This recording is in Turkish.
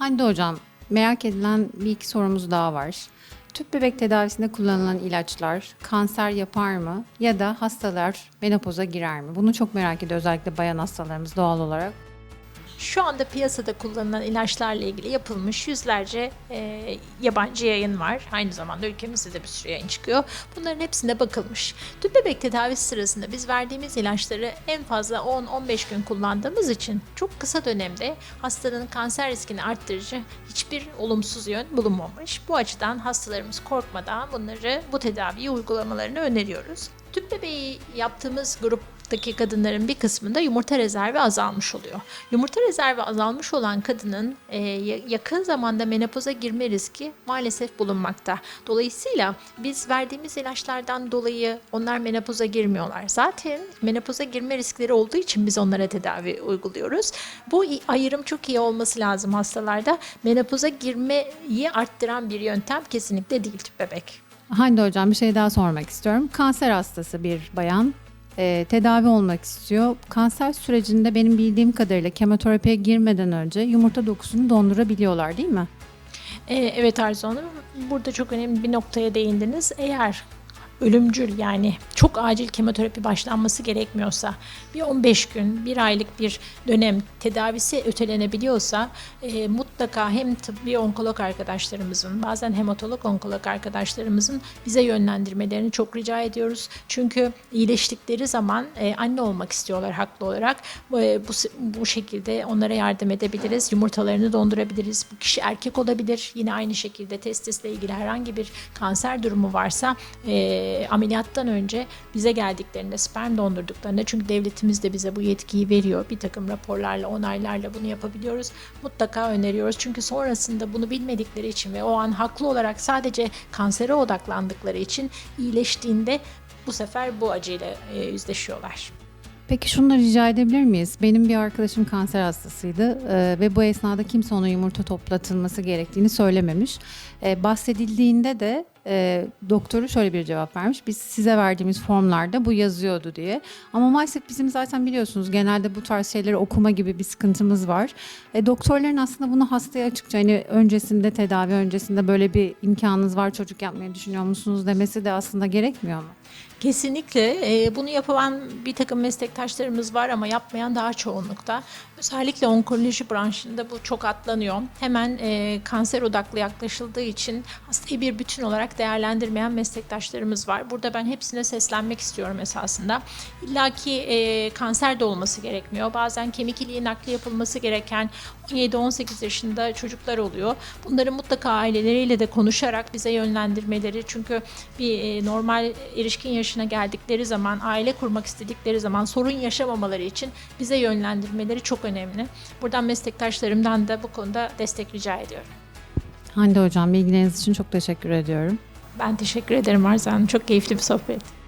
Hande hocam, merak edilen bir iki sorumuz daha var. Tüp bebek tedavisinde kullanılan ilaçlar kanser yapar mı ya da hastalar menopoza girer mi? Bunu çok merak ediyor özellikle bayan hastalarımız doğal olarak. Şu anda piyasada kullanılan ilaçlarla ilgili yapılmış yüzlerce e, yabancı yayın var. Aynı zamanda ülkemizde de bir sürü yayın çıkıyor. Bunların hepsine bakılmış. Tüp bebek tedavisi sırasında biz verdiğimiz ilaçları en fazla 10-15 gün kullandığımız için çok kısa dönemde hastanın kanser riskini arttırıcı hiçbir olumsuz yön bulunmamış. Bu açıdan hastalarımız korkmadan bunları bu tedaviyi uygulamalarını öneriyoruz. Tüp bebeği yaptığımız gruptaki kadınların bir kısmında yumurta rezervi azalmış oluyor. Yumurta rezervi azalmış olan kadının e, ya- yakın zamanda menopoza girme riski maalesef bulunmakta. Dolayısıyla biz verdiğimiz ilaçlardan dolayı onlar menopoza girmiyorlar. Zaten menopoza girme riskleri olduğu için biz onlara tedavi uyguluyoruz. Bu ayrım çok iyi olması lazım hastalarda. Menopoza girmeyi arttıran bir yöntem kesinlikle değil bebek. Hande hocam bir şey daha sormak istiyorum. Kanser hastası bir bayan e, tedavi olmak istiyor. Kanser sürecinde benim bildiğim kadarıyla kemoterapiye girmeden önce yumurta dokusunu dondurabiliyorlar değil mi? Ee, evet Arzu Hanım, burada çok önemli bir noktaya değindiniz. Eğer ölümcül yani çok acil kemoterapi başlanması gerekmiyorsa bir 15 gün, bir aylık bir dönem tedavisi ötelenebiliyorsa e, mutlaka hem tıbbi onkolog arkadaşlarımızın bazen hematolog onkolog arkadaşlarımızın bize yönlendirmelerini çok rica ediyoruz. Çünkü iyileştikleri zaman e, anne olmak istiyorlar haklı olarak. E, bu, bu şekilde onlara yardım edebiliriz. Yumurtalarını dondurabiliriz. Bu kişi erkek olabilir. Yine aynı şekilde testisle ilgili herhangi bir kanser durumu varsa e, ameliyattan önce bize geldiklerinde sperm dondurduklarında çünkü devletimiz de bize bu yetkiyi veriyor. Bir takım raporlarla, onaylarla bunu yapabiliyoruz. Mutlaka öneriyoruz. Çünkü sonrasında bunu bilmedikleri için ve o an haklı olarak sadece kansere odaklandıkları için iyileştiğinde bu sefer bu acıyla e, yüzleşiyorlar. Peki şunu da rica edebilir miyiz? Benim bir arkadaşım kanser hastasıydı e, ve bu esnada kimse ona yumurta toplatılması gerektiğini söylememiş. E, bahsedildiğinde de e, doktoru şöyle bir cevap vermiş. Biz size verdiğimiz formlarda bu yazıyordu diye. Ama maalesef bizim zaten biliyorsunuz genelde bu tarz şeyleri okuma gibi bir sıkıntımız var. E, doktorların aslında bunu hastaya açıkça hani öncesinde tedavi öncesinde böyle bir imkanınız var çocuk yapmayı düşünüyor musunuz demesi de aslında gerekmiyor mu? Kesinlikle e, bunu yapan bir takım meslektaşlarımız var ama yapmayan daha çoğunlukta. Özellikle onkoloji branşında bu çok atlanıyor. Hemen e, kanser odaklı yaklaşıldığı için hastayı bir bütün olarak değerlendirmeyen meslektaşlarımız var. Burada ben hepsine seslenmek istiyorum esasında. İlla ki e, kanser de olması gerekmiyor. Bazen kemik iliği nakli yapılması gereken 17-18 yaşında çocuklar oluyor. Bunları mutlaka aileleriyle de konuşarak bize yönlendirmeleri çünkü bir e, normal erişkin yaşına geldikleri zaman aile kurmak istedikleri zaman sorun yaşamamaları için bize yönlendirmeleri çok önemli. Buradan meslektaşlarımdan da bu konuda destek rica ediyorum. Hande hocam bilgileriniz için çok teşekkür ediyorum. Ben teşekkür ederim Arzan. Çok keyifli bir sohbet.